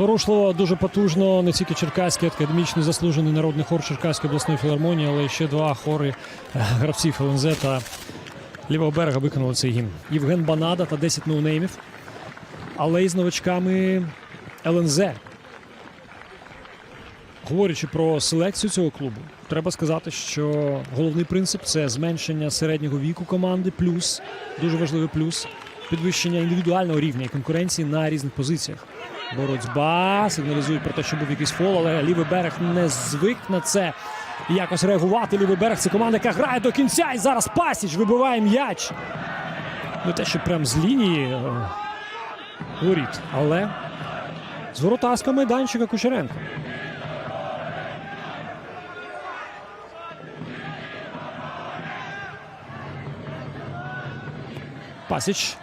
Зворушливо, дуже потужно. Не тільки Черкаський академічний заслужений народний хор Черкаської обласної філармонії, але ще два хори е, гравців ЛНЗ та лівого берега виконали цей гімн. Євген Банада та 10 ноунеймів. Але й з новачками ЛНЗ. Говорячи про селекцію цього клубу, треба сказати, що головний принцип це зменшення середнього віку команди, плюс дуже важливий плюс підвищення індивідуального рівня і конкуренції на різних позиціях. Боротьба сигналізують про те, що був якийсь фол, але лівий берег не звик на це якось реагувати. Лівий берег це команда, яка грає до кінця. І зараз Пасіч вибиває м'яч. Не те, що прям з лінії е, воріт, але з воротарського майданчика Кучеренко. Пасіч.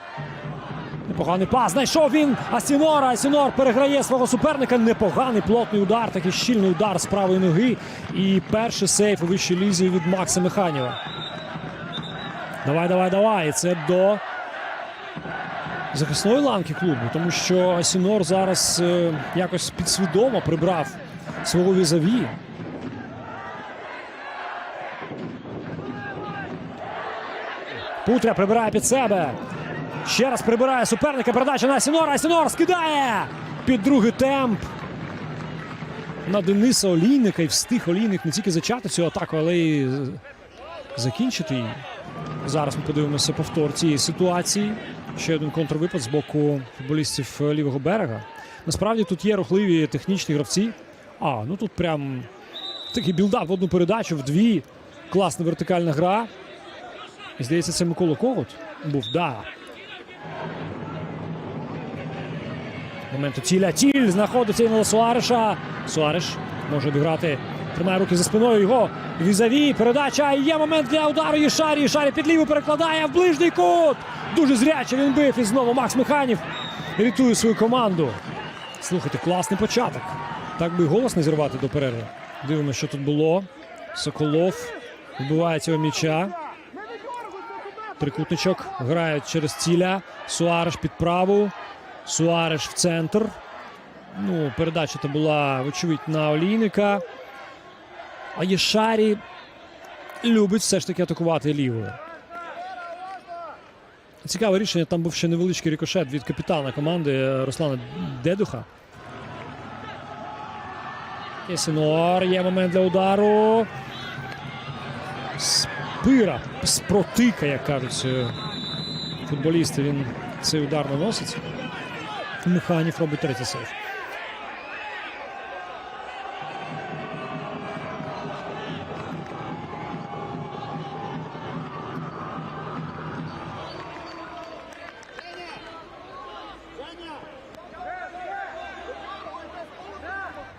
Непоганий пас. Знайшов він Асінора. Асінор переграє свого суперника. Непоганий плотний удар, такий щільний удар з правої ноги. І перший сейф у вищій лізі від Макса Механіва. Давай, давай, давай. Це до захисної ланки клубу, тому що Асінор зараз е, якось підсвідомо прибрав свого візаві. Путря прибирає під себе. Ще раз прибирає суперника. Передача на Асінора. Асінор скидає під другий темп. На Дениса Олійника і встиг Олійник не тільки зачати цю атаку, але й закінчити її. Зараз ми подивимося повтор цієї ситуації. Ще один контрвипад з боку футболістів лівого берега. Насправді тут є рухливі технічні гравці. А, ну тут прям такий білдап в одну передачу, в дві. Класна вертикальна гра. Здається, це Микола Когут був. Да. Моменту ціля. Тіль знаходиться і на Суареша. Суареш може обіграти. Тримає руки за спиною його. Візаві. Передача. Є момент для удару Єшарі. Єшарі під ліву перекладає в ближній кут. Дуже зряче він бив. І знову Макс Механів рятує свою команду. Слухайте, класний початок. Так би голос не зірвати до перерви. Дивимося, що тут було. Соколов вбиває цього м'яча. Трикутничок грають через ціля. Суареш під праву. Суареш в центр. Ну, передача то була, вочевидь, на Олійника. А Єшарі любить все ж таки атакувати лівою. Цікаве рішення. Там був ще невеличкий рикошет від капітана команди е, Руслана Дедуха. Єсінор. Є момент для удару. Спира, спротика, як кажуть е, футболісти. Він цей удар наносить. Механів робить третій сейф.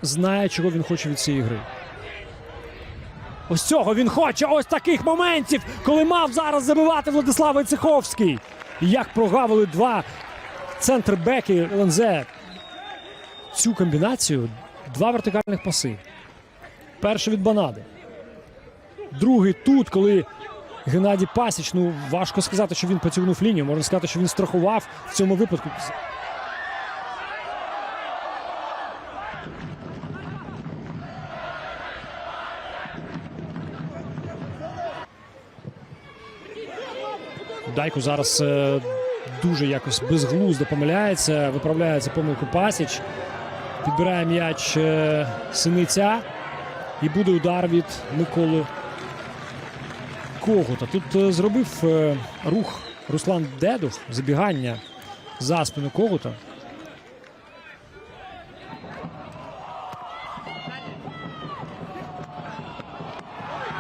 Знає, чого він хоче від цієї гри. Ось цього він хоче. Ось таких моментів, коли мав зараз забивати Владислав Войцеховський. Як прогавили два центр-беки ЛНЗ. Цю комбінацію два вертикальних паси. Перший від Банади. Другий тут, коли Геннадій Пасіч, ну важко сказати, що він потягнув лінію. Можна сказати, що він страхував в цьому випадку. Дайко зараз е, дуже якось безглуздо помиляється, виправляється помилку Пасіч. Підбирає м'яч е, Синиця. І буде удар від Миколи Когута. Тут е, зробив рух Руслан Дедух, забігання за спину Когута.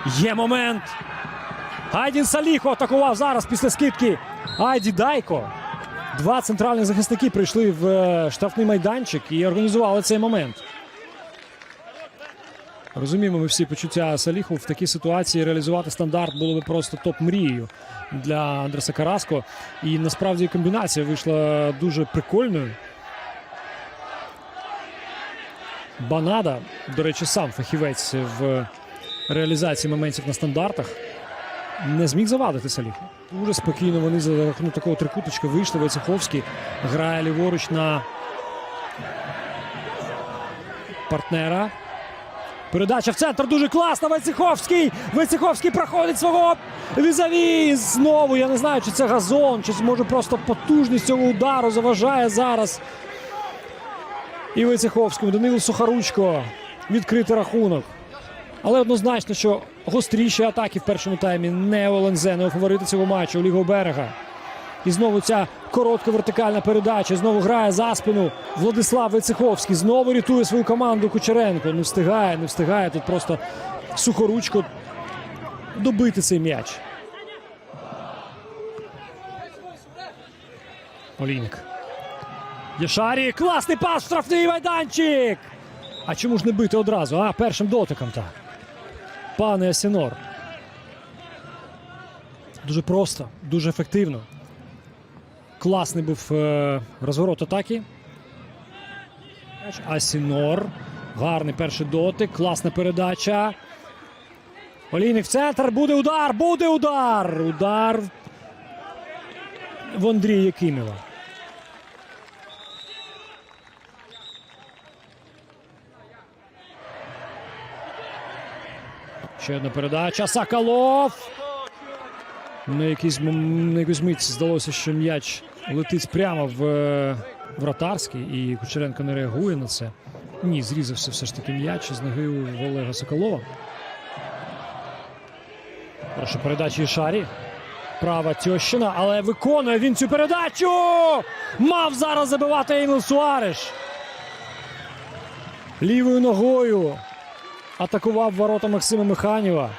Є момент. Айдін Саліхо атакував зараз після скидки. Айді Дайко. Два центральних захисники прийшли в е, штрафний майданчик і організували цей момент. Розуміємо ми всі почуття Саліху в такій ситуації реалізувати стандарт було би просто топ-мрією для Андреса Караско. І насправді комбінація вийшла дуже прикольною. Банада, до речі, сам фахівець в реалізації моментів на стандартах. Не зміг завадити Саліху. Дуже спокійно вони за рахунок такого трикуточка вийшли. Войцеховський грає ліворуч на партнера. Передача в центр дуже класна. Войцеховський. Войцеховський проходить свого візаві. Знову я не знаю, чи це газон, чи може просто потужність цього удару заважає зараз. І Войцеховському. Данило Сухоручко. Відкритий рахунок. Але однозначно, що гостріші атаки в першому таймі не у ЛНЗ, не фаворити цього матчу у Лігу берега. І знову ця коротка вертикальна передача. Знову грає за спину Владислав Войцеховський. Знову рятує свою команду Кучеренко. Не встигає, не встигає. Тут просто сухоручко добити цей м'яч. Олійник. Єшарі. Класний пас, штрафний майданчик. А чому ж не бити одразу? А, першим дотиком так. Пане Асінор. Дуже просто, дуже ефективно. Класний був е, розворот атаки. Асінор. Гарний перший дотик. Класна передача. Олійник в центр. Буде удар! Буде удар! Удар в Андрія Якимова. Ще одна передача. Сакалов. На, якийсь, на якусь мить здалося, що м'яч летить прямо в е, вратарський, і Кучеренко не реагує на це. Ні, зрізався все ж таки м'яч з ноги у Олега Соколова. Прошу передачі Ішарі. Права Тьощина, але виконує він цю передачу. Мав зараз забивати Ейнел Суареш. Лівою ногою атакував ворота Максима Механіва,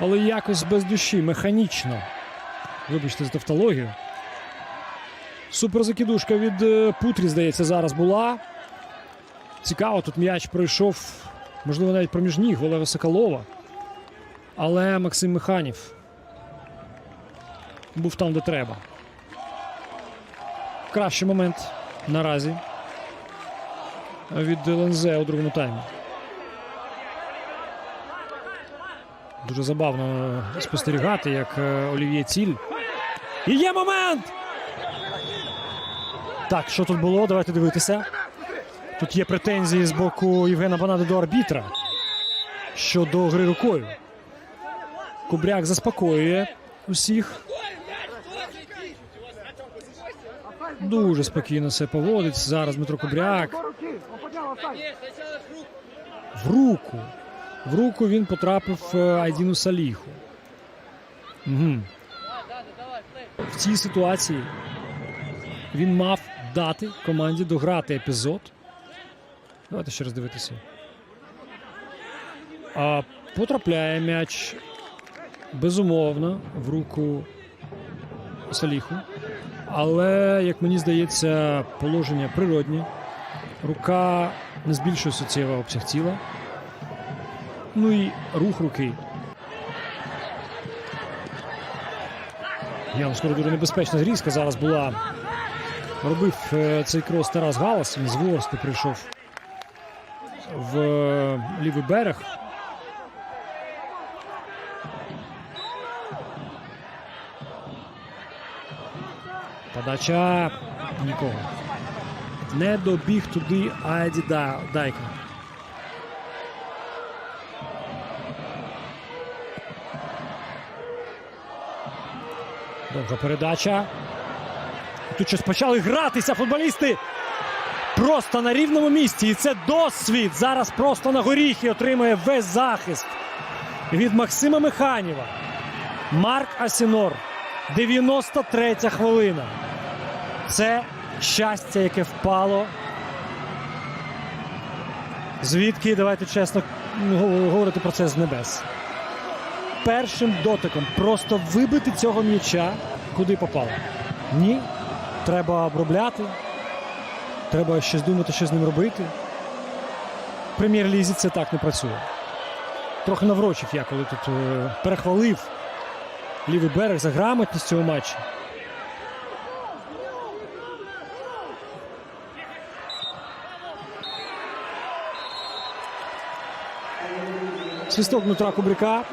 але якось без душі, механічно. Вибачте за тавтологію. Суперзакидушка від е, Путрі, здається, зараз була. Цікаво, тут м'яч пройшов, можливо, навіть проміж ніг Олега Соколова. Але Максим Механів був там, де треба. Кращий момент наразі від ЛНЗ у другому таймі. Дуже забавно спостерігати, як е, Олів'є Ціль. І є момент! Так, що тут було? Давайте дивитися. Тут є претензії з боку Євгена Банади до арбітра щодо гри рукою. Кубряк заспокоює усіх. Дуже спокійно все поводить. Зараз Дмитро Кубряк. В руку. В руку він потрапив е, Айдіну Саліху. Угу. В цій ситуації він мав дати команді дограти епізод. Давайте ще раз дивитися. А потрапляє м'яч безумовно в руку Саліху. Але, як мені здається, положення природнє. Рука не збільшує суттєво обсяг тіла. Ну і рух руки. Я вам скажу, дуже небезпечна зрізка зараз була. Робив е, цей крос Тарас Галас. Він з Ворску прийшов в е, лівий берег. Подача нікого. Не добіг туди Айді Да- Дайка. Довга передача. Тут щось почали гратися футболісти просто на рівному місці. І це досвід. Зараз просто на горіхи отримує весь захист від Максима Механіва. Марк Асінор. 93 хвилина. Це щастя, яке впало. Звідки, давайте чесно говорити про це з небес. Першим дотиком просто вибити цього м'яча, куди попало. Ні. Треба обробляти. Треба щось думати, що з ним робити. В прем'єр-лізі це так не працює. Трохи наврочив я, коли тут е, перехвалив лівий берег за грамотність цього матчу. Свисток Дмитра Кубряка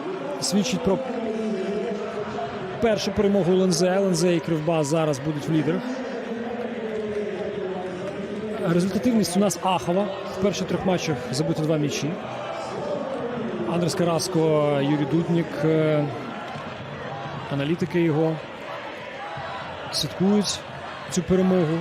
свідчить про першу перемогу ЛНЗ. ЛНЗ і Кривбас зараз будуть в лідерах. результативність у нас Ахова. В перших трьох матчах забито два м'ячі. Андрес Караско, Юрій Дуднік, е, аналітики його слідкують цю перемогу.